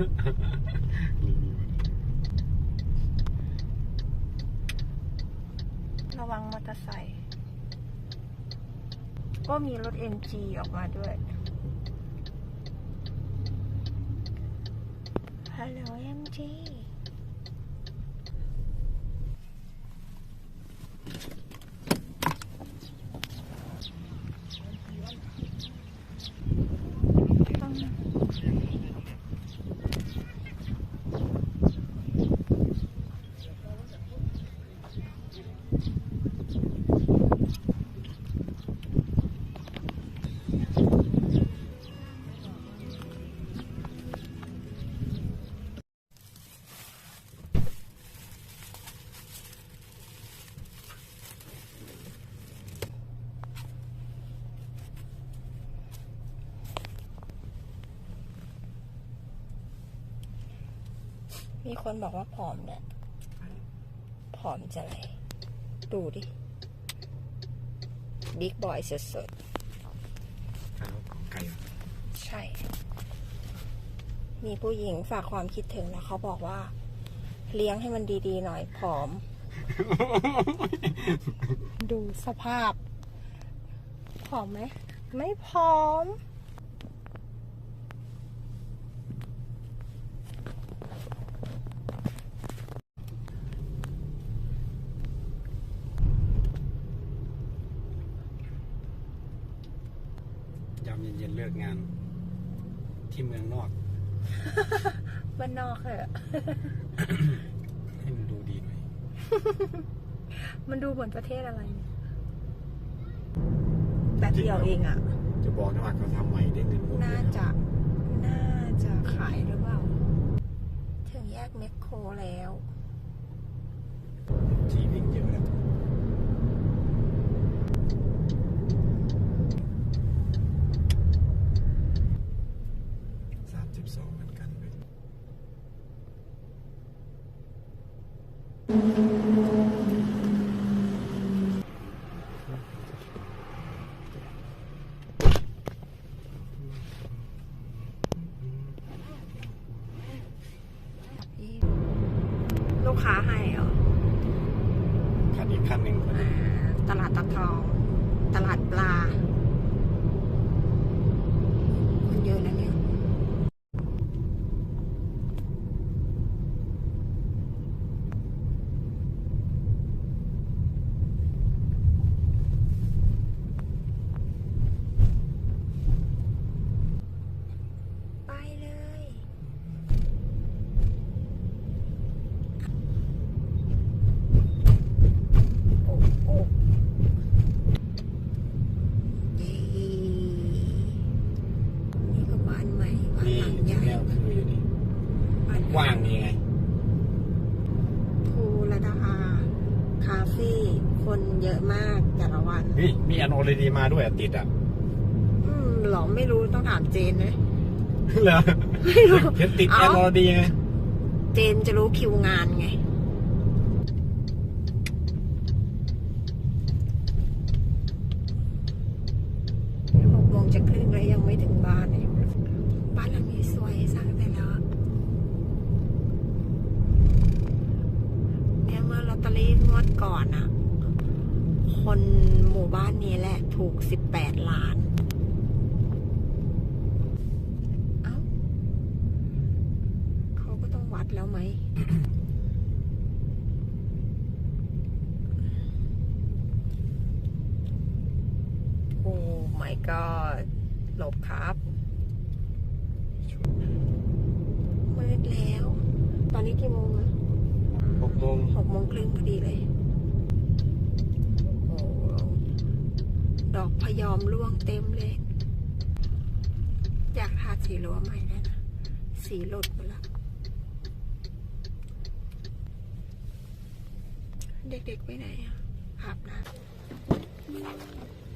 ระวังมอเตอร์ไซค์ก็มีรถ MG ออกมาด้วย ฮัลโหล MG มีคนบอกว่าผอมเนี่ยผอมจะไร ดูดิ บิ๊กบอยสุดข้าวของไก่เหรอๆใช่ มีผู้หญิงฝากความคิดถึงแล้วเขาบอกว่า เลี้ยงให้มันดีๆหน่อยผอม ดูสภาพ ผอมไหม ไม่ผอม เย็นๆเลิกงาน ที่เมืองนอก บ้านนอกเหอะ ให้มันดูดีหน่อย มันดูเหมือนประเทศอะไรเนี่ยแบบเดียวเองอะจะบอกนะว่าเขาทำใหม่ได้เงินหมดเลยน่าจะ น่าจะขายหรือเปล่า ถึงแยกเม็กโครแล้ว ที่วิ่งเยอะแล้วสามสิบสองเหมือนกันเลย ลูกค้าให้เหรอคันอีกคันหนึ่งคนอ่าตลาดตะทอง ตลาดปลา คนเยอะนะเนี่ย ไปเลย โอ้โอ้เย้นี่ก็บ้านใหม่บ้าน นี่ หลังใหญ่ แนวคืออยู่นี่ บ้าน กว้างนี่ไงภูระดาคาเฟ่คนเยอะมากแต่ละวัน เฮ้ยมีอันโอเลดีมาด้วยอะติดอะ อืมหรอไม่รู้ต้องถามเจนเลย เหรอไม่รู้ เห็นติดเอ้าแอนโอเลดีไง เจนจะรู้คิวงานไง หกโมงจะครึ่งแล้วยังไม่ถึงบ้านเลยบ้านหลังนี้สวยสร้างแต่แล้วอะเนี่ยเมื่อลอตเตอรี่งวดก่ อนอะคนหมู่บ้านนี้แหละ ถูกสิบแปดล้านเอ้าเขาก็ต้องวัดแล้วไหมโอ้ my god หลบครับมืดแล้ว ตอนนี้กี่โมงอะหกโมงหกโมงครึ่งพอดีเลย โอ้ ดอกพยอมร่วงเต็มเลย อยากทาสีรั้วใหม่ได้วยนะ สีหลุดหมดละเด็กๆไปไหนอะอาบน้ำ